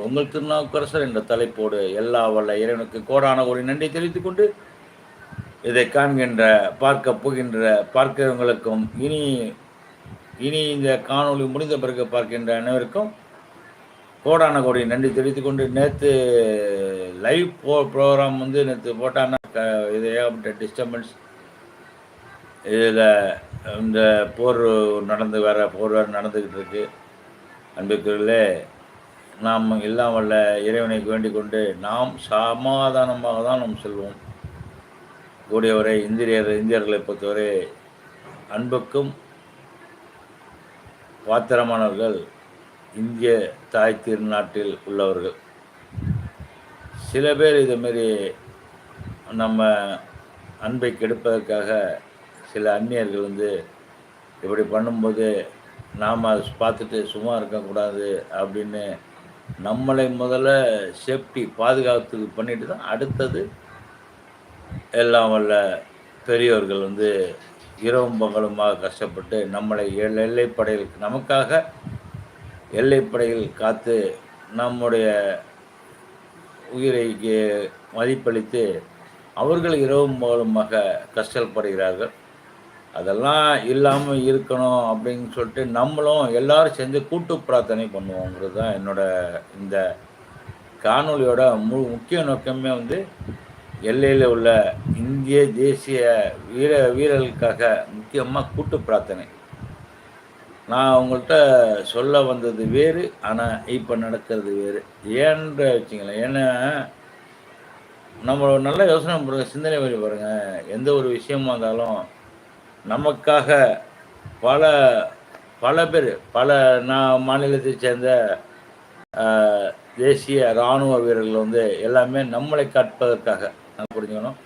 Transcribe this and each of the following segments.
உங்கள் திருநாவுக்கரசர் என்ற தலைப்போடு எல்லா வல்ல இறைவனுக்கு கோடான ஒரு நன்றி தெரிவித்துக் கொண்டு இதை காண்கின்ற பார்க்க போகின்ற பார்க்கிறவங்களுக்கும் இனி இனி இந்த காணொளி முடிந்த பிறகு பார்க்கின்ற அனைவருக்கும் கோடான கோடி நன்றி தெரிவித்துக் கொண்டு நேற்று லைவ் போ ப்ரோக்ராம் வந்து நேற்று போட்டான்னா க- இது ஏகப்பட்ட டிஸ்டர்பன்ஸ் இதில் இந்த போர் நடந்து வேற போர் வேறு நடந்துக்கிட்டு இருக்கு. அன்புக்குள்ளே நாம் எல்லாம் வல்ல இறைவனை வேண்டிக் கொண்டு நாம் சமாதானமாக தான் நாம் செல்வோம். கூடியவரை இந்திரியர் இந்தியர்களை பொறுத்தவரை அன்புக்கும் பாத்திரமானவர்கள் இந்திய தாய் திருநாட்டில் உள்ளவர்கள். சில பேர் இதுமாரி நம்ம அன்பை கெடுப்பதற்காக சில அந்நியர்கள் வந்து இப்படி பண்ணும்போது நாம் அதை பார்த்துட்டு சும்மா இருக்கக்கூடாது அப்படின்னு நம்மளை முதல்ல சேஃப்டி பாதுகாத்துக்கு பண்ணிட்டு தான் அடுத்தது எல்லாம் வல்ல பெரியோர்கள் வந்து இரவும் பகலுமாக கஷ்டப்பட்டு நம்மளை எல்லைப்படையில் நமக்காக எல்லைப்படையில் காத்து நம்முடைய உயிரை மதிப்பளித்து அவர்கள் இரவும் பகலுமாக கஷ்டப்படுகிறார்கள். அதெல்லாம் இல்லாமல் இருக்கணும் அப்படின்னு சொல்லிட்டு நம்மளும் எல்லாரும் சேர்ந்து கூட்டு பிரார்த்தனை பண்ணுவோங்கிறது தான் என்னோட இந்த காணொளியோட மு முக்கிய நோக்கமே வந்து எல்லையில் உள்ள இந்திய தேசிய வீர வீரர்களுக்காக முக்கியமாக கூட்டு பிரார்த்தனை. நான் உங்கள்கிட்ட சொல்ல வந்தது வேறு ஆனால் இப்போ நடக்கிறது வேறு. ஏன்ற வச்சுங்களேன் ஏன்னா நம்மளோட நல்ல யோசனை பாருங்க சிந்தனை வழி பாருங்கள் எந்த ஒரு விஷயமா இருந்தாலும் நமக்காக பல பல பேர் பல நான் மாநிலத்தை சேர்ந்த தேசிய இராணுவ வீரர்கள் வந்து எல்லாமே நம்மளை காப்பதற்காக நான் புரிஞ்சுக்கணும்.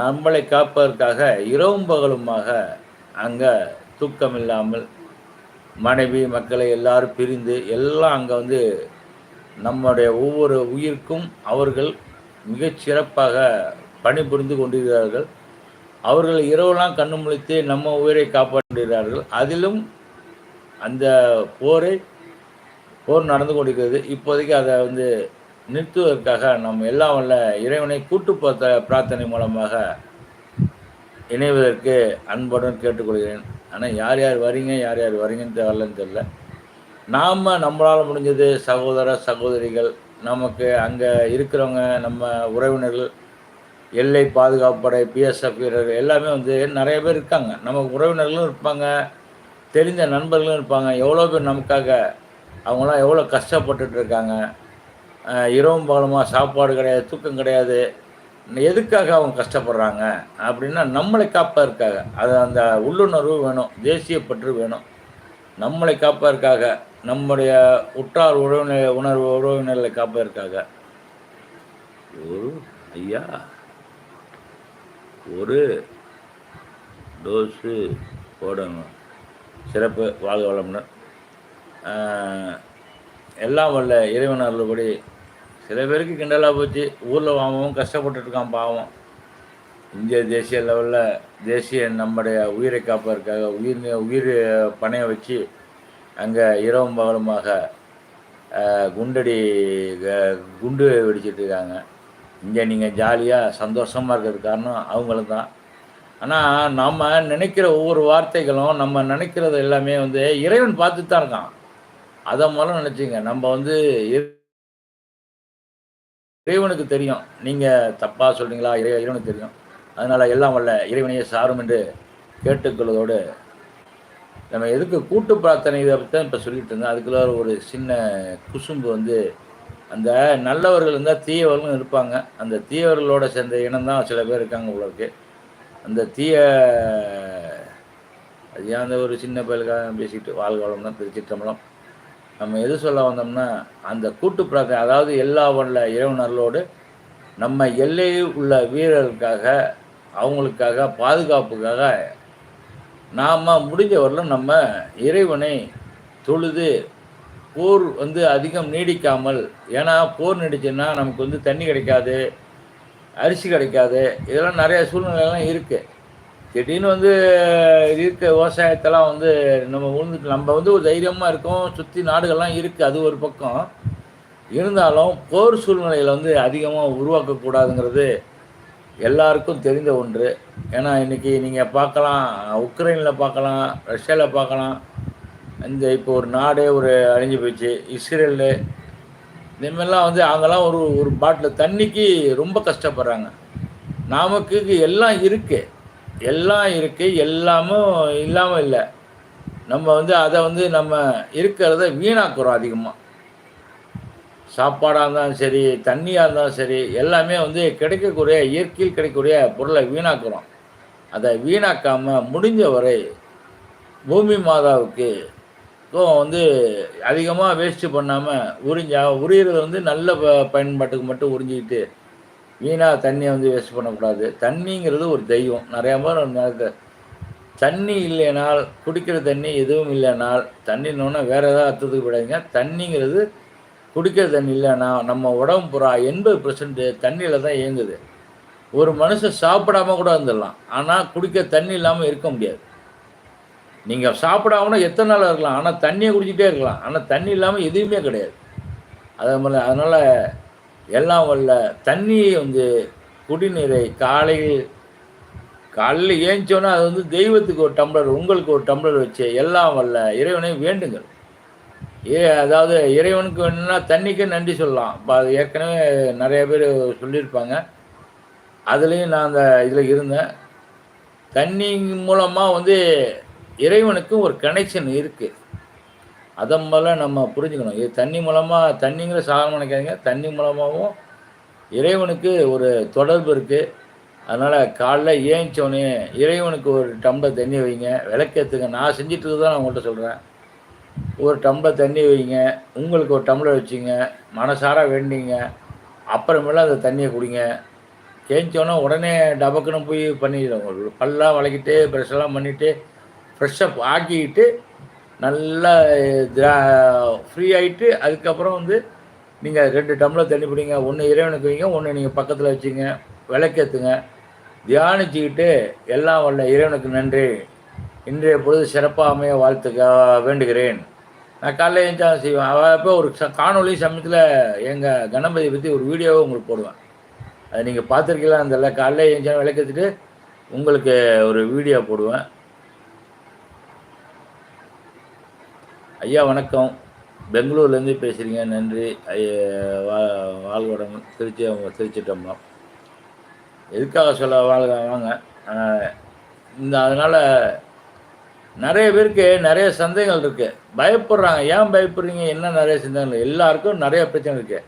நம்மளை காப்பதற்காக இரவும் பகலுமாக அங்கே தூக்கம் இல்லாமல் மனைவி மக்களை எல்லாரும் பிரிந்து எல்லாம் அங்கே வந்து நம்முடைய ஒவ்வொரு உயிருக்கும் அவர்கள் மிகச்சிறப்பாக பணிபுரிந்து கொண்டிருக்கிறார்கள். அவர்கள் இரவெல்லாம் கண்ணு முழித்து நம்ம உயிரை காப்பாற்றுகிறார்கள். அதிலும் அந்த போரை போர் நடந்து கொண்டிருக்கிறது. இப்போதைக்கு அதை வந்து நிறுத்துவதற்காக நம்ம எல்லாம் வல்ல இறைவனை கூட்டு பிரார்த்தனை மூலமாக இணைவதற்கு அன்புடன் கேட்டுக்கொள்கிறேன். ஆனால் யார் யார் வரீங்க யார் யார் வரீங்கன்னு வரலன்னு தெரியல. நாம் நம்மளால் முடிஞ்சது சகோதர சகோதரிகள் நமக்கு அங்கே இருக்கிறவங்க நம்ம உறவினர்கள் எல்லை பாதுகாப்பு படை பிஎஸ்எஃப் வீரர்கள் எல்லாமே வந்து நிறைய பேர் இருக்காங்க. நமக்கு உறவினர்களும் இருப்பாங்க தெரிந்த நண்பர்களும் இருப்பாங்க. எவ்வளோ பேர் நமக்காக அவங்களாம் எவ்வளோ கஷ்டப்பட்டுட்டு இருக்காங்க. இரவும் பகலமாக சாப்பாடு கிடையாது தூக்கம் கிடையாது. எதுக்காக அவங்க கஷ்டப்படுறாங்க அப்படின்னா நம்மளை காப்பதற்காக. அது அந்த உள்ளுணர்வு வேணும் தேசிய பற்று வேணும். நம்மளை காப்பதற்காக நம்முடைய உற்றார் உறவினர் உணர்வு உறவினர்களை காப்பதற்காக. ஒரு ஐயா. ஒரு டோஸு போடணும். சிறப்பு வாழ்க வளமுடன். எல்லாம் வல்ல இறைவன் அருள்படி. சில பேருக்கு கிண்டலாக போச்சு. ஊரில் வாங்கவும் கஷ்டப்பட்டுட்டு இருக்கான் பாவம். இந்திய தேசிய லெவலில் தேசிய நம்முடைய உயிரை காப்பதற்காக உயிர் உயிர் பணைய வச்சு அங்கே இரவும் பகலுமாக குண்டடி க- குண்டு வெடிச்சிட்டு இருக்காங்க இங்கே நீங்கள் ஜாலியாக சந்தோஷமாக இருக்கிறது காரணம் அவங்களும் தான். ஆனால் நம்ம நினைக்கிற ஒவ்வொரு வார்த்தைகளும் நம்ம நினைக்கிறது எல்லாமே வந்து இறைவன் பார்த்துட்டு தான் இருக்கான். அதை மூலம் நினச்சிங்க நம்ம வந்து இறை- இறைவனுக்கு தெரியும். நீங்கள் தப்பாக சொல்கிறீங்களா இறை இறைவனுக்கு தெரியும். அதனால் எல்லாம் வல்ல இறைவனையே சாரும் என்று கேட்டுக்கொள்வதோடு நம்ம எதுக்கு கூட்டு பிரார்த்தனை இதை பற்றி தான் இப்போ சொல்லிட்டு இருந்தேன். அதுக்குள்ள ஒரு சின்ன குசும்பு வந்து அந்த நல்லவர்கள் இருந்தால் தீயவர்களும் இருப்பாங்க. அந்த தீயவர்களோட சேர்ந்த இனம் தான் சில பேர் இருக்காங்க உங்களுக்கு அந்த தீய அது அந்த ஒரு சின்ன பயலுக்காக பேசிட்டு வாழ்க வளம் தான் நம்ம எது சொல்ல வந்தோம்னா அந்த கூட்டு பிரார்த்தனை அதாவது எல்லா வல்ல இறைவனர்களோடு நம்ம எல்லையில் உள்ள வீரர்களுக்காக அவங்களுக்காக பாதுகாப்புக்காக நாம் முடிஞ்சவரையிலும் நம்ம இறைவனை தொழுது போர் வந்து அதிகம் நீடிக்காமல் ஏன்னா போர் நீடிச்சுன்னா நமக்கு வந்து தண்ணி கிடைக்காது அரிசி கிடைக்காது இதெல்லாம் நிறைய சூழ்நிலைலாம் இருக்குது திடீர்னு வந்து இருக்க விவசாயத்தெல்லாம் வந்து நம்ம உழுந்துட்டு நம்ம வந்து ஒரு தைரியமாக இருக்கோம் சுற்றி நாடுகள்லாம் இருக்குது அது ஒரு பக்கம். இருந்தாலும் போர் சூழ்நிலையில் வந்து அதிகமாக உருவாக்கக்கூடாதுங்கிறது எல்லாருக்கும் தெரிந்த ஒன்று. ஏன்னா இன்றைக்கி நீங்கள் பார்க்கலாம் உக்ரைனில் பார்க்கலாம் ரஷ்யாவில் பார்க்கலாம் இந்த இப்போ ஒரு நாடே ஒரு அழிஞ்சு போயிடுச்சு. இஸ்ரேலு இதுமாரிலாம் வந்து அங்கெல்லாம் ஒரு ஒரு பாட்டில் தண்ணிக்கு ரொம்ப கஷ்டப்படுறாங்க. நமக்கு எல்லாம் இருக்குது எல்லாம் இருக்குது எல்லாமும் இல்லாமல் இல்லை. நம்ம வந்து அதை வந்து நம்ம இருக்கிறத வீணாக்குறோம் அதிகமாக சாப்பாடாக இருந்தாலும் சரி தண்ணியாக இருந்தாலும் சரி எல்லாமே வந்து கிடைக்கக்கூடிய இயற்கையில் கிடைக்கக்கூடிய பொருளை வீணாக்குறோம். அதை வீணாக்காமல் முடிஞ்ச வரை பூமி மாதாவுக்கு வந்து அதிகமாக வேஸ்ட்டு பண்ணாமல் உறிஞ்சா உரியறது வந்து நல்ல ப பயன்பாட்டுக்கு மட்டும் உறிஞ்சிக்கிட்டு வீணாக தண்ணியை வந்து வேஸ்ட் பண்ணக்கூடாது. தண்ணிங்கிறது ஒரு தெய்வம். நிறையா பேர் தண்ணி இல்லைனால் குடிக்கிற தண்ணி எதுவும் இல்லைனால் தண்ணின்னொன்னே வேறு ஏதாவது அர்த்தத்துக்கு விடாதீங்க தண்ணிங்கிறது குடிக்கிற தண்ணி இல்லைன்னா நம்ம உடம்பு புறா எண்பது பர்சன்ட் தண்ணியில் தான் இயங்குது. ஒரு மனுஷன் சாப்பிடாம கூட இருந்துடலாம். ஆனால் குடிக்க தண்ணி இல்லாமல் இருக்க முடியாது. நீங்கள் சாப்பிடாமனா எத்தனை நாள் இருக்கலாம். ஆனால் தண்ணியை குடிச்சிட்டே இருக்கலாம். ஆனால் தண்ணி இல்லாமல் எதுவுமே கிடையாது. அதே மாதிரி அதனால் எல்லாம் வரல தண்ணியை வந்து குடிநீரை காலையில் காலையில் ஏஞ்சோன்னா அது வந்து தெய்வத்துக்கு ஒரு டம்ளர் உங்களுக்கு ஒரு டம்ளர் வச்சு எல்லாம் வரல இறைவனை வேண்டுங்கள். ஏ அதாவது இறைவனுக்கு வேணும்னா தண்ணிக்கு நன்றி சொல்லலாம். இப்போ அது ஏற்கனவே நிறைய பேர் சொல்லியிருப்பாங்க. அதுலேயும் நான் அந்த இதில் இருந்தேன். தண்ணி மூலமாக வந்து இறைவனுக்கும் ஒரு கனெக்ஷன் இருக்குது அதை முதல்ல நம்ம புரிஞ்சுக்கணும். இது தண்ணி மூலமாக தண்ணிங்கிற சாதாரண நினைக்காதீங்க. தண்ணி மூலமாகவும் இறைவனுக்கு ஒரு தொடர்பு இருக்குது அதனால் காலைல ஏஞ்சோனே இறைவனுக்கு ஒரு டம்ளர் தண்ணி வைங்க. விளக்கேற்றுங்க நான் செஞ்சிட்டு தான் நான் உங்கள்கிட்ட சொல்கிறேன் ஒரு டம்ளர் தண்ணி வைங்க. உங்களுக்கு ஒரு டம்ளர் வச்சுங்க. மனசார வேண்டிங்க. அப்புறமேல அந்த தண்ணியை குடிங்க. கேஞ்சோன்னா உடனே டபக்குன்னு போய் பண்ணிடுவோம் பல்லாம் வளக்கிட்டு ப்ரெஷ்ஷெல்லாம் பண்ணிவிட்டு ஃப்ரெஷ்ஷப் ஆக்கிக்கிட்டு நல்லா ஃப்ரீ ஆகிட்டு அதுக்கப்புறம் வந்து நீங்கள் ரெண்டு டம்ளர் தண்ணி பிடிங்க ஒன்று இறைவனுக்கு வைங்க ஒன்று நீங்கள் பக்கத்தில் வச்சுங்க விளக்கேற்றுங்க தியானிச்சுக்கிட்டு எல்லாம் வல்ல இறைவனுக்கு நன்றி. இன்றைய பொழுது சிறப்பாக அமைய வாழ்த்துக்க வேண்டுகிறேன். நான் காலையில் எழுந்தா செய்வேன். அப்போ ஒரு ச காணொலி சமயத்தில் எங்கள் கணபதியை பற்றி ஒரு வீடியோவை உங்களுக்கு போடுவேன். அதை நீங்கள் பார்த்துருக்கீங்களா? அந்த காலையில் எழுந்தா விளக்கத்துட்டு உங்களுக்கு ஒரு வீடியோ போடுவேன். ஐயா வணக்கம். பெங்களூர்லேருந்து பேசுகிறீங்க நன்றி. வாழ்வடம் திருச்சி திருச்சிட்டம்பலம் எதுக்காக சொல்ல வாழ்க வாங்க. இந்த அதனால் நிறைய பேருக்கு நிறைய சந்தேகங்கள் இருக்குது பயப்படுறாங்க. ஏன் பயப்படுறீங்க? என்ன நிறைய சந்தேகங்கள்? எல்லாருக்கும் நிறைய பிரச்சனை இருக்குது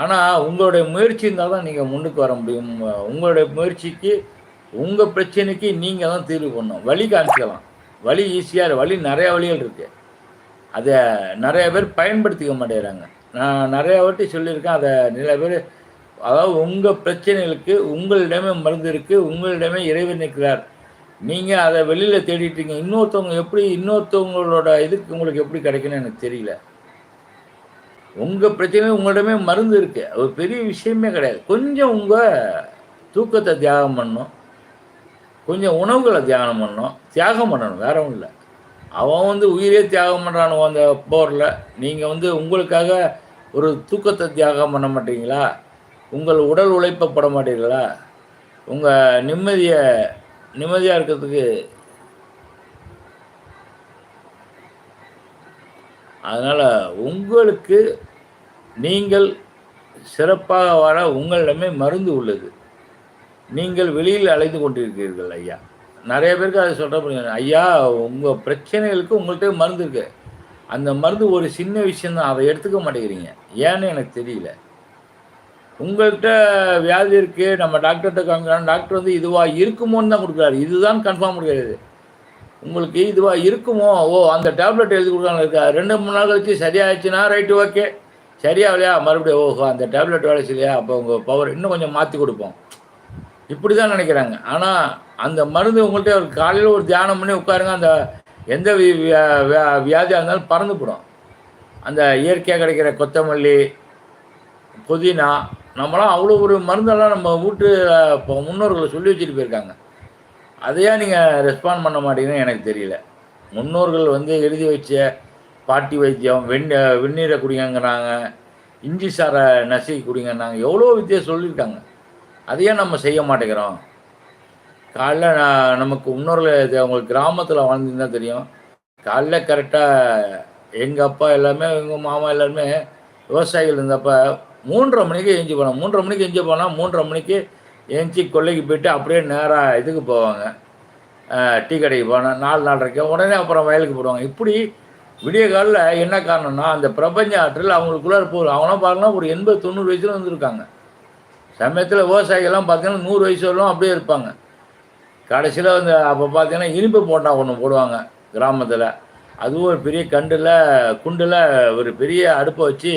ஆனால் உங்களுடைய முயற்சி இருந்தால் தான் நீங்கள் முன்னுக்கு வர முடியும். உங்களுடைய முயற்சிக்கு உங்கள் பிரச்சனைக்கு நீங்கள் தான் தீர்வு பண்ணணும். வழி காமிக்கலாம் வழி ஈஸியாக வழி நிறையா வழிகள் இருக்குது அதை நிறைய பேர் பயன்படுத்திக்க மாட்டேங்கிறாங்க. நான் நிறையா வாட்டி சொல்லியிருக்கேன் அதை நிறைய பேர் அதாவது உங்கள் பிரச்சனைகளுக்கு உங்களிடமே மருந்து இருக்குது உங்களிடமே இறைவன் நிற்கிறார் நீங்கள் அதை வெளியில் தேடிட்டீங்க இன்னொருத்தவங்க எப்படி இன்னொருத்தவங்களோட இதுக்கு உங்களுக்கு எப்படி கிடைக்குன்னு எனக்கு தெரியல. உங்கள் பிரச்சனை உங்களிடமே மருந்து இருக்குது அது பெரிய விஷயமே கிடையாது. கொஞ்சம் உங்கள் தூக்கத்தை தியாகம் பண்ணணும். கொஞ்சம் உணவுகளை தியாகம் பண்ணணும். தியாகம் பண்ணணும். வேற ஒன்றும் இல்லை. அவன் வந்து உயிரே தியாகம் பண்ணுறானு அந்த போரில். நீங்கள் வந்து உங்களுக்காக ஒரு தூக்கத்தை தியாகம் பண்ண மாட்டீங்களா? உங்கள் உடல் உழைப்பப்பட மாட்டீங்களா உங்கள் நிம்மதியை நிம்மதியாக இருக்கிறதுக்கு. அதனால் உங்களுக்கு நீங்கள் சிறப்பாக வாழ உங்களிடமே மருந்து உள்ளது. நீங்கள் வெளியில் அழைத்து கொண்டிருக்கிறீர்கள் ஐயா. நிறைய பேருக்கு அதை சொல்கிற ஐயா உங்கள் பிரச்சனைகளுக்கு உங்கள்கிட்ட மருந்து இருக்கு. அந்த மருந்து ஒரு சின்ன விஷயந்தான் அதை எடுத்துக்க மாட்டேங்கிறீங்க. ஏன்னு எனக்கு தெரியல. உங்கள்கிட்ட வியாதி இருக்குது நம்ம டாக்டர்கிட்ட காமிக்கிறோம் டாக்டர் வந்து இதுவாக இருக்குமோன்னு தான் கொடுக்குறாரு. இதுதான் கன்ஃபார்ம் கிடையாது உங்களுக்கு இதுவாக இருக்குமோ? ஓ அந்த டேப்லெட் எழுதி கொடுக்காங்க இருக்கா? ரெண்டு மூணு நாள் கழிச்சு சரியாயிடுச்சுன்னா ரைட்டு ஓகே சரியாகலையா மறுபடியும் ஓஹோ அந்த டேப்லெட் வேலை செய்யலையா? அப்போ உங்கள் பவர் இன்னும் கொஞ்சம் மாற்றி கொடுப்போம். இப்படி தான் நினைக்கிறாங்க. ஆனால் அந்த மருந்து உங்கள்கிட்ட ஒரு காலையில் ஒரு தியானம் பண்ணி உட்காருங்க அந்த எந்த வியாதியாக இருந்தாலும் பறந்து போடும் அந்த இயற்கையாக கிடைக்கிற கொத்தமல்லி புதினா நம்மளாம் அவ்வளோ ஒரு மருந்தெல்லாம் நம்ம வீட்டு இப்போ முன்னோர்களை சொல்லி வச்சுட்டு போயிருக்காங்க. அதையா நீங்கள் ரெஸ்பாண்ட் பண்ண மாட்டீங்கன்னு எனக்கு தெரியல. முன்னோர்கள் வந்து எழுதி வச்ச பாட்டி வைத்தியம் வெண் வெந்நீரை குடிங்கிறாங்க இஞ்சி சாரை நசுக்கி குடிங்கன்னாங்க. எவ்வளோ வித்தியை சொல்லியிருக்காங்க. அதையே நம்ம செய்ய மாட்டேங்கிறோம்? காலைல நான் நமக்கு இன்னொரு அவங்க அவங்களுக்கு கிராமத்தில் வாழ்ந்துருந்தா தெரியும். காலைல கரெக்டாக எங்கள் அப்பா எல்லாமே எங்கள் மாமா எல்லாருமே விவசாயிகள் இருந்தப்ப மூன்றரை மணிக்கு எஞ்சி போனோம் மூன்றரை மணிக்கு எஞ்சி போனால் மூன்றரை மணிக்கு எஞ்சி கொல்லைக்கு போயிட்டு அப்படியே நேராக இதுக்கு போவாங்க. டீ கடைக்கு போனால் நாலு நாலரைக்கு உடனே அப்புறம் வயலுக்கு போடுவாங்க. இப்படி விடிய காலில் என்ன காரணம்னா அந்த பிரபஞ்ச ஆற்றல் அவங்களுக்குள்ளே போகுது அவனா பார்க்கலாம் ஒரு எண்பது தொண்ணூறு வயசுல வந்திருக்காங்க. சமயத்தில் விவசாயிகள்லாம் பார்த்தீங்கன்னா நூறு வயசு வரலாம் அப்படியே இருப்பாங்க. கடைசியில் வந்து அப்போ பார்த்தீங்கன்னா இனிப்பு போண்டா ஒன்று போடுவாங்க கிராமத்தில். அதுவும் ஒரு பெரிய கண்டில் குண்டில் ஒரு பெரிய அடுப்பை வச்சு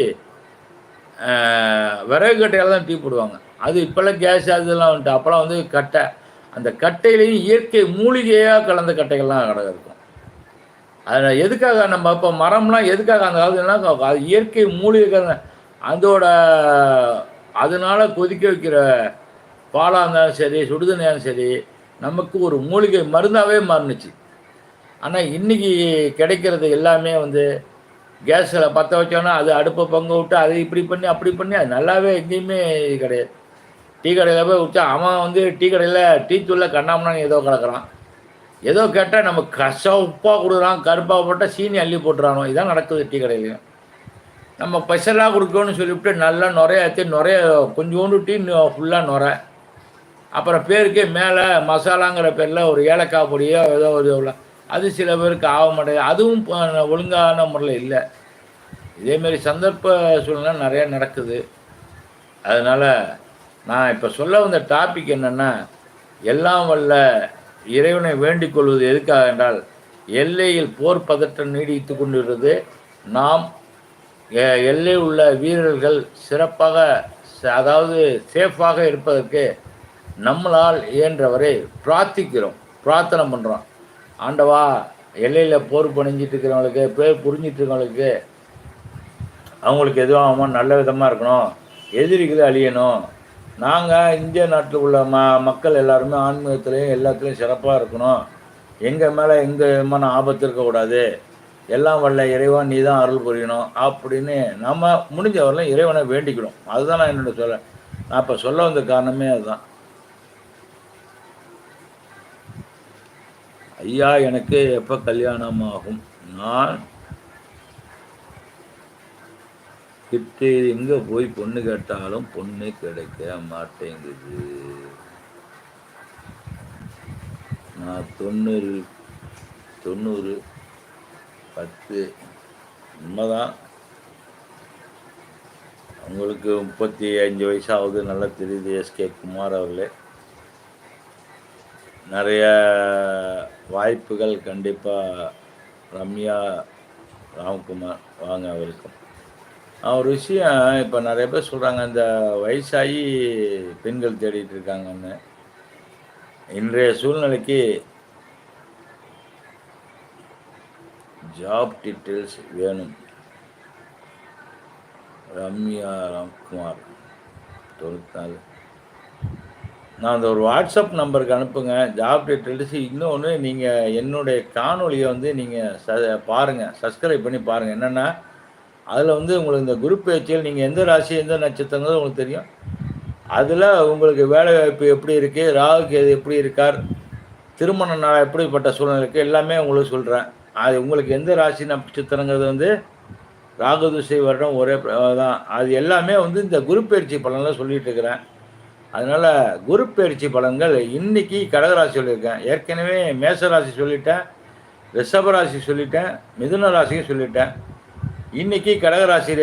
விறகு கட்டையால் தான் டீ போடுவாங்க. அது இப்போல்லாம் கேஸ் அதெல்லாம் வந்துட்டு அப்போல்லாம் வந்து கட்டை. அந்த கட்டையிலையும் இயற்கை மூலிகையாக கலந்த கட்டைகள்லாம் கடை இருக்கும். அதில் எதுக்காக நம்ம இப்போ மரம்லாம் எதுக்காக அந்த காலத்துலன்னா அது இயற்கை மூலிகை அதோட அதனால் கொதிக்க வைக்கிற பாலாக இருந்தாலும் சரி சுடுதண்ணியாலும் சரி நமக்கு ஒரு மூலிகை மருந்தாகவே மாறுனுச்சு. ஆனால் இன்னைக்கு கிடைக்கிறது எல்லாமே வந்து கேஸில் பற்ற வச்சோன்னா அது அடுப்பை பங்கு விட்டு அதை இப்படி பண்ணி அப்படி பண்ணி அது நல்லாவே எங்கேயுமே கிடையாது. டீ கடையில் போய் விட்டா அவன் வந்து டீ கடையில் டீ தூள்ல கண்ணாமண்ணான்னு ஏதோ கலக்கிறான். ஏதோ கேட்டால் நம்ம கஷ்டம் உப்பாக கொடுக்குறான் கருப்பாக போட்டால் சீனி அள்ளி போட்டுறானோ இதான் நடக்குது டீ கடையிலையும். நம்ம ஸ்பெஷலாக கொடுக்கணும்னு சொல்லிவிட்டு நல்லா நுரைய ஏற்றி நுரைய கொஞ்சோண்டு டீ ஃபுல்லாக நுரை. அப்புறம் பேருக்கே மேலே மசாலாங்கிற பேரில் ஒரு ஏலக்காய் பொடியோ ஏதோ ஒரு இவ்வளோ அது சில பேருக்கு ஆக மாட்டேங்குது. அதுவும் ஒழுங்கான முறையில் இல்லை. இதேமாரி சந்தர்ப்ப சூழ்நிலை நிறையா நடக்குது. அதனால் நான் இப்போ சொல்ல வந்த டாபிக் என்னென்னா எல்லாம் வல்ல இறைவனை வேண்டிக் கொள்வது எதுக்காக என்றால் எல்லையில் போர் பதற்றம் நீடித்து கொண்டிருந்தது நாம் எல்லையில் உள்ள வீரர்கள் சிறப்பாக ச- அதாவது சேஃபாக இருப்பதற்கு நம்மளால் இயன்றவரை பிரார்த்திக்கிறோம் பிரார்த்தனை பண்ணுறோம் ஆண்டவா எல்லையில் போர் பணிஞ்சிட்டு இருக்கிறவங்களுக்கு பேர் புரிஞ்சிட்டு இருக்கிறவங்களுக்கு அவங்களுக்கு எதுவும் ஆகாமல் நல்ல விதமாக இருக்கணும் எதிரிகளை அழியணும். நாங்கள் இந்திய நாட்டில் உள்ள ம மக்கள் எல்லாருமே ஆன்மீகத்துலேயும் எல்லாத்துலேயும் சிறப்பாக இருக்கணும். எங்கள் மேலே எந்த விதமான ஆபத்து இருக்கக்கூடாது. எல்லாம் வல்ல இறைவன் நீ தான் அருள் புரியணும் அப்படின்னு நம்ம முடிஞ்ச வரலாம் இறைவனை வேண்டிக்கணும் அதுதான் நான் என்னோட சொல்ல நான் இப்போ சொல்ல வந்த காரணமே அதுதான். ஐயா எனக்கு எப்போ கல்யாணம் ஆகும் நான் கிட்டே எங்கே போய் பொண்ணு கேட்டாலும் பொண்ணு கிடைக்க மாட்டேங்குது. நான் தொண்ணூறு தொண்ணூறு பத்து. உண்மைதான். உங்களுக்கு முப்பத்தி அஞ்சு வயசாகுது. நல்லா தெரியுது எஸ்கே குமார் அவர்களே. நிறைய வாய்ப்புகள் கண்டிப்பாக ரம்யா ராம்குமார் வாங்க அவருக்கும் ஒரு விஷயம் இப்போ நிறைய பேர் சொல்கிறாங்க இந்த வயசாகி பெண்கள் தேடிட்டு இருக்காங்கன்னு. இன்றைய சூழ்நிலைக்கு ஜாப் டீட்டெயில்ஸ் வேணும். ரம்யா ராம்குமார் தொண்ணூற்றி நாலு. நான் அந்த ஒரு வாட்ஸ்அப் நம்பருக்கு அனுப்புங்க. ஜாப் டீட்டெயில்ஸ் இன்னொன்று நீங்கள் என்னுடைய காணொலியை வந்து நீங்கள் ச பாருங்கள் சப்ஸ்கிரைப் பண்ணி பாருங்கள் என்னென்னா அதில் வந்து உங்களுக்கு இந்த குரூப் பேச்சில் நீங்கள் எந்த ராசி எந்த நட்சத்திரங்கிறது உங்களுக்கு தெரியும். அதில் உங்களுக்கு வேலை வாய்ப்பு எப்படி இருக்குது ராகுக்கு எது எப்படி இருக்கார் திருமண நாள் எப்படிப்பட்ட சூழ்நிலை இருக்குது எல்லாமே உங்களுக்கு சொல்கிறேன் அது உங்களுக்கு எந்த ராசி நட்சத்திரங்கிறது வந்து ராகு வருடம் ஒரே தான் அது எல்லாமே வந்து இந்த குரு பயிற்சி பலன்லாம் சொல்லிட்டு இருக்கிறேன். அதனால் குரு பயிற்சி பலன்கள் இன்னைக்கு கடகராசி சொல்லியிருக்கேன். ஏற்கனவே மேச ராசி சொல்லிட்டேன் ரிஷபராசி சொல்லிட்டேன் மிதுன ராசியும் சொல்லிட்டேன். இன்னைக்கு கடகராசி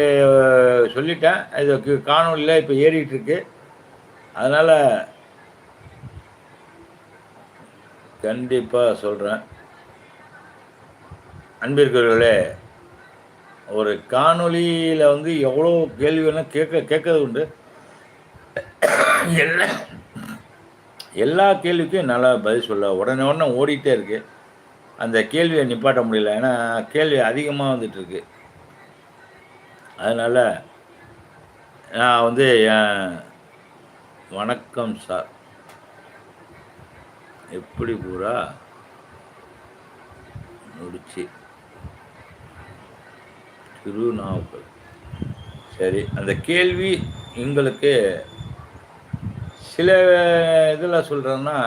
சொல்லிட்டேன். இது காணொலியில் இப்போ ஏறிட்டு இருக்கு. அதனால் கண்டிப்பாக சொல்கிறேன் அன்பிற்குரியவர்களே ஒரு காணொளியில் வந்து எவ்வளோ கேள்வி வேணால் கேட்க கேட்கறது உண்டு. எல்லா எல்லா கேள்விக்கும் நல்லா பதில் சொல்ல உடனே உடனே ஓடிட்டே இருக்கு. அந்த கேள்வியை நிப்பாட்ட முடியல ஏன்னா கேள்வி அதிகமாக வந்துட்டு இருக்கு. அதனால் நான் வந்து என் வணக்கம் சார் எப்படி பூரா முடிச்சு. திருநாவுக்கல். சரி அந்த கேள்வி எங்களுக்கு சில இதில் சொல்கிறேன்னா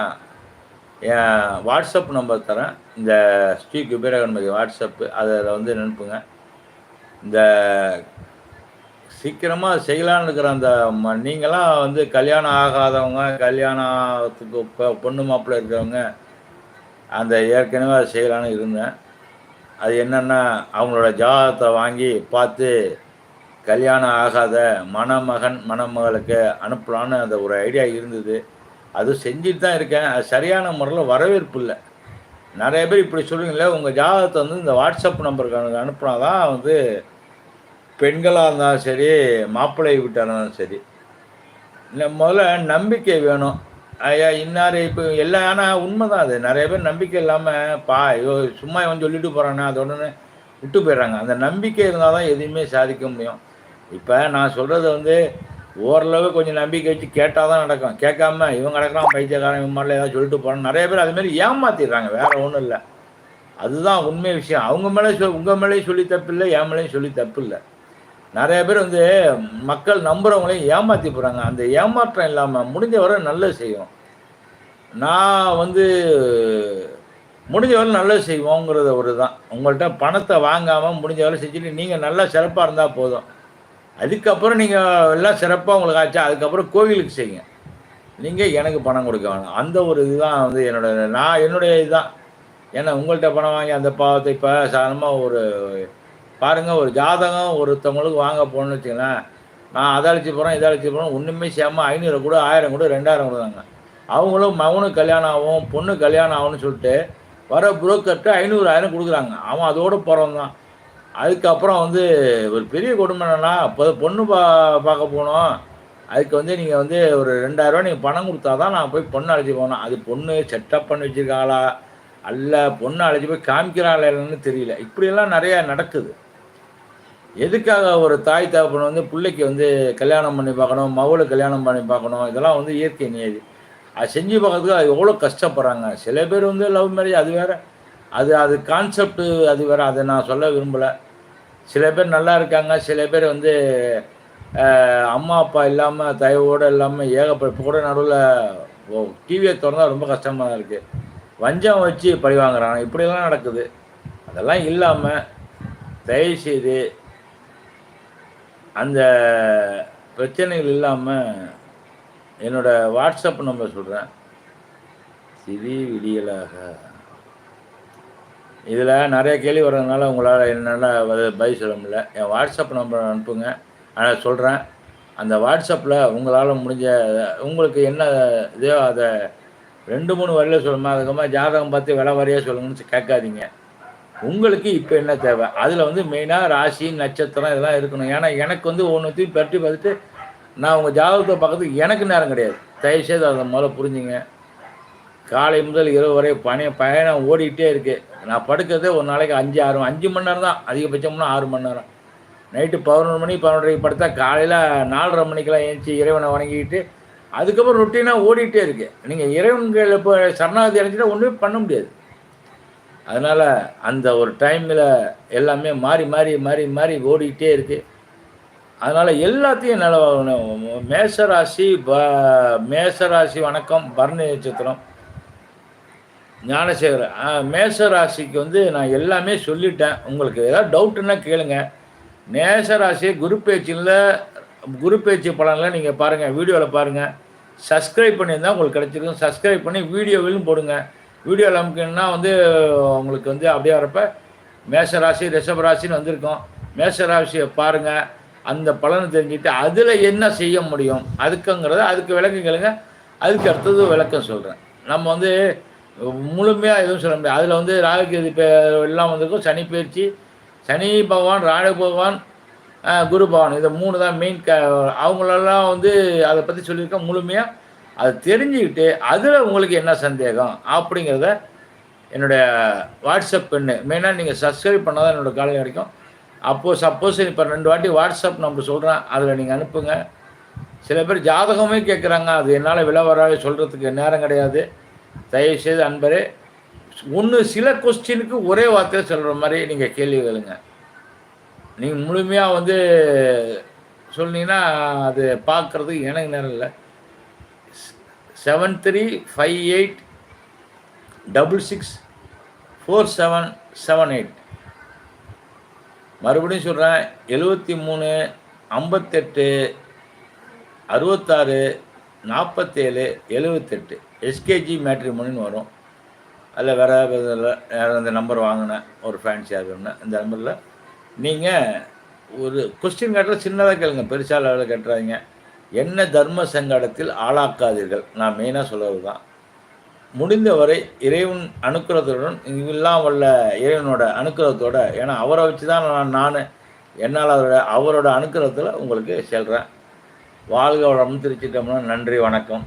என் வாட்ஸ்அப் நம்பர் தரேன். இந்த ஸ்ரீ குபேரகன்மதி வாட்ஸ்அப்பு அதில் வந்து நினைப்புங்க. இந்த சீக்கிரமாக செய்யலான்னு இருக்கிற அந்த ம நீங்களாம் வந்து கல்யாணம் ஆகாதவங்க கல்யாணத்துக்கு இப்போ பொண்ணு மாப்பிள்ளை இருக்கிறவங்க அந்த ஏற்கனவே அதை செய்யலான்னு இருந்தேன். அது என்னென்னா அவங்களோட ஜாதகத்தை வாங்கி பார்த்து கல்யாணம் ஆகாத மணமகன் மணமகளுக்கு அனுப்பலான்னு அந்த ஒரு ஐடியா இருந்தது. அது செஞ்சுட்டு தான் இருக்கேன். அது சரியான முறையில் வரவேற்பு இல்லை. நிறைய பேர் இப்படி சொல்லுவீங்களே உங்கள் ஜாதகத்தை வந்து இந்த வாட்ஸ்அப் நம்பருக்கு எனக்கு அனுப்புனா தான் வந்து பெண்களாக இருந்தாலும் சரி மாப்பிள்ளை வீட்டாக இருந்தாலும் சரி இல்லை முதல்ல நம்பிக்கை வேணும். இன்னார் இப்போ எல்லாம் ஆனால் உண்மை தான் அது. நிறைய பேர் நம்பிக்கை இல்லாமல் பா ஐயோ சும்மா இவன் சொல்லிட்டு போகிறானே அது ஒன்று விட்டு போயிடுறாங்க. அந்த நம்பிக்கை இருந்தால் தான் எதையுமே சாதிக்க முடியும். இப்போ நான் சொல்கிறது வந்து ஓரளவு கொஞ்சம் நம்பிக்கை வச்சு கேட்டால் தான் நடக்கும். கேட்காம இவன் நடக்கிறான் பைத்தியக்காரன் இவன் மாதிரில ஏதாவது சொல்லிட்டு போகிறான் நிறைய பேர் அதுமாரி ஏமாத்திடுறாங்க. வேறு ஒன்றும் இல்லை. அதுதான் உண்மை விஷயம். அவங்க மேலே சொல் உங்கள் மேலேயும் சொல்லி தப்பு இல்லை என் மேலேயும் சொல்லி தப்பு இல்லை. நிறைய பேர் வந்து மக்கள் நம்புறவங்களையும் ஏமாற்றி போகிறாங்க அந்த ஏமாற்றம் இல்லாமல் முடிஞ்ச வரை நல்லது செய்யும் நான் வந்து முடிஞ்ச வரை நல்லது செய்வோங்கிறத ஒரு தான். உங்கள்கிட்ட பணத்தை வாங்காமல் முடிஞ்ச வரை செஞ்சுட்டு நீங்கள் நல்லா சிறப்பாக இருந்தால் போதும். அதுக்கப்புறம் நீங்கள் எல்லாம் சிறப்பாக உங்களுக்கு ஆச்சா அதுக்கப்புறம் கோவிலுக்கு செய்யுங்க. நீங்கள் எனக்கு பணம் கொடுக்க வேணாம். அந்த ஒரு இதுதான் வந்து என்னோட நான் என்னுடைய இதுதான். ஏன்னா உங்கள்கிட்ட பணம் வாங்கி அந்த பாவத்தை இப்போ சாதாரணமாக ஒரு பாருங்கள் ஒரு ஜாதகம் ஒருத்தவங்களுக்கு வாங்க போகணும்னு வச்சுக்கலாம் நான் அதை அழைச்சி போகிறேன் இதை அழைச்சி போகிறேன் ஒன்றுமே சேமல் ஐநூறு கூட ஆயிரம் கூட ரெண்டாயிரம் கொடுத்தாங்க அவங்களும் மகனுக்கு கல்யாணம் ஆகும் பொண்ணு கல்யாணம் ஆகும்னு சொல்லிட்டு வர புரோக்கர்கிட்ட ஐநூறு ஆயிரம் கொடுக்குறாங்க. அவன் அதோடு போகிறவன் தான். அதுக்கப்புறம் வந்து ஒரு பெரிய குடும்பம் என்னென்னா இப்போ பொண்ணு பா பார்க்க போனோம். அதுக்கு வந்து நீங்கள் வந்து ஒரு ரெண்டாயிரரூவா நீங்கள் பணம் கொடுத்தா தான் நான் போய் பொண்ணு அழைச்சி போனேன் அது பொண்ணு செட்டப் பண்ணி வச்சுருக்காங்களா அல்ல பொண்ணு அழைச்சி போய் காமிக்கிறாங்களா இல்லைன்னு தெரியல. இப்படியெல்லாம் நிறையா நடக்குது. எதுக்காக ஒரு தாய் தகப்பன் வந்து பிள்ளைக்கு வந்து கல்யாணம் பண்ணி பார்க்கணும் மகளை கல்யாணம் பண்ணி பார்க்கணும் இதெல்லாம் வந்து இயற்கை நியதி. அது செஞ்சு பார்க்கறதுக்கு அது எவ்வளோ கஷ்டப்படுறாங்க. சில பேர் வந்து லவ் மேரேஜ் அது வேற. அது அது கான்செப்ட் அது வேற. அதை நான் சொல்ல விரும்பலை. சில பேர் நல்லா இருக்காங்க. சில பேர் வந்து அம்மா அப்பா இல்லாமல் தயவோடு இல்லாமல் ஏகப்பட்ட கூட நடுவில் டிவியை திறந்தா ரொம்ப கஷ்டமாக தான் இருக்குது வஞ்சம் வச்சு பழி வாங்குறாங்க. இப்படியெல்லாம் நடக்குது. அதெல்லாம் இல்லாமல் தயவுசெய்து அந்த பிரச்சனைகள் இல்லாமல் என்னோட வாட்ஸ்அப் நம்பர் சொல்கிறேன் சிறி விடியலாக. இதில் நிறைய கேள்வி வர்றதுனால உங்களால் என்னால் பதில் சொல்ல முடியல. என் வாட்ஸ்அப் நம்பர் அனுப்புங்க. ஆனால் சொல்கிறேன் அந்த வாட்ஸ்அப்பில் உங்களால் முடிஞ்ச உங்களுக்கு என்ன இதோ அதை ரெண்டு மூணு வரையில் சொல்லுமா அதுக்கப்புறமா ஜாதகம் பார்த்து விலை வரையாக சொல்லுங்கன்னு கேட்காதீங்க. உங்களுக்கு இப்போ என்ன தேவை? அதில் வந்து மெயினாக ராசி நட்சத்திரம் இதெல்லாம் இருக்கணும். ஏன்னா எனக்கு வந்து ஒன்றுத்தையும் பற்றி பார்த்துட்டு நான் உங்கள் ஜாதகத்தை பார்க்கறதுக்கு எனக்கு நேரம் கிடையாது. தயவுசெய்து அதை முதல்ல புரிஞ்சுங்க. காலை முதல் இரவு வரை பணி பயணம் ஓடிக்கிட்டே இருக்குது நான் படுக்கிறதே ஒரு நாளைக்கு அஞ்சு ஆறு அஞ்சு மணி நேரம் தான். அதிகபட்சம்னா ஆறு மணி நேரம். நைட்டு பதினொன்று மணி பதினொன்றரைக்கு படுத்தா காலையில் நாலரை மணிக்கெல்லாம் ஏஞ்சி இறைவனை வணங்கிக்கிட்டு அதுக்கப்புறம் ரொட்டீனாக ஓடிக்கிட்டே இருக்கு. நீங்கள் இறைவன்கள் இப்போ சரணாகதி அடைஞ்சிட்டா ஒன்றுமே பண்ண முடியாது. அதனால் அந்த ஒரு டைமில் எல்லாமே மாறி மாறி மாறி மாறி ஓடிக்கிட்டே இருக்குது அதனால் எல்லாத்தையும் நிலவாகணும் மேசராசி ப மேசராசி வணக்கம் பரணி நட்சத்திரம் ஞானசேகர். ஆ, மேச ராசிக்கு வந்து நான் எல்லாமே சொல்லிட்டேன். உங்களுக்கு ஏதாவது டவுட்டுன்னா கேளுங்க. மேசராசி குரு பேச்சில் குரு பேச்சு பலனில் நீங்கள் பாருங்கள் வீடியோவில் பாருங்கள் சப்ஸ்கிரைப் பண்ணியிருந்தால் உங்களுக்கு கிடச்சிருக்கும். சப்ஸ்கிரைப் பண்ணி வீடியோவிலும் போடுங்க. வீடியோவில் நமக்குன்னா வந்து உங்களுக்கு வந்து அப்படியே வரப்ப மேச ராசி ரிஷப ராசின்னு வந்திருக்கோம். மேச ராசியை பாருங்கள் அந்த பலனை தெரிஞ்சுட்டு அதில் என்ன செய்ய முடியும்? அதுக்குங்கிறத அதுக்கு விளக்கம் கேளுங்க. அதுக்கு அடுத்தது விளக்கம் சொல்கிறேன் நம்ம வந்து முழுமையாக எதுவும் சொல்ல முடியாது. அதில் வந்து ராகுகேது எல்லாம் வந்திருக்கும். சனி பயிற்சி சனி பகவான் ராகு பகவான் குரு பகவான். இதை மூணு தான் மெயின் க அவங்களெல்லாம் வந்து அதை பற்றி சொல்லியிருக்கேன் முழுமையாக அதை தெரிஞ்சுக்கிட்டு அதில் உங்களுக்கு என்ன சந்தேகம் அப்படிங்கிறத என்னுடைய வாட்ஸ்அப் பெண்ணு மெயினாக நீங்கள் சப்ஸ்கிரைப் பண்ணால் தான் என்னோடய காலையில் கிடைக்கும். அப்போது சப்போஸ் இப்போ ரெண்டு வாட்டி வாட்ஸ்அப் நம்பர் சொல்கிறேன் அதில் நீங்கள் அனுப்புங்க. சில பேர் ஜாதகமே கேட்குறாங்க அது என்னால் விளவராக சொல்கிறதுக்கு நேரம் கிடையாது. தயவுசெய்து அன்பரே ஒன்று சில கொஸ்டினுக்கு ஒரே வார்த்தையில் சொல்கிற மாதிரி நீங்கள் கேள்வி கேளுங்க. நீங்கள் முழுமையாக வந்து சொன்னீங்கன்னா அது பார்க்குறதுக்கு எனக்கு நேரம் இல்லை. Seven three five eight double six four seven seven eight மறுபடியும் சொல்கிறேன் எழுபத்தி மூணு ஐம்பத்தெட்டு அறுபத்தாறு நாற்பத்தேழு எழுபத்தெட்டு எஸ்கேஜி மேட்ரிமோனின்னு வரும். அதில் வேறு வேறு இந்த நம்பர் வாங்கினேன் ஒரு ஃபேன்சி இந்த நம்பரில் நீங்கள் ஒரு கொஸ்டின் கேட்டால் சின்னதாக கேளுங்க பெருசாக லெவலில் கேட்டுறாங்க என்ன தர்ம சங்கடத்தில் ஆளாக்காதீர்கள். நான் மெயினாக சொல்கிறது தான் முடிந்தவரை இறைவன் அனுக்கிரகத்துடன் இவெல்லாம் வல்ல இறைவனோட அனுக்கிரகத்தோட ஏன்னா அவரை வச்சு தான் நான் நான் என்னால் அவரோட அவரோட அனுக்கிரகத்தில் உங்களுக்கு செல்கிறேன் வாழ்க வளம் திருச்சிட்டோம்னா நன்றி வணக்கம்.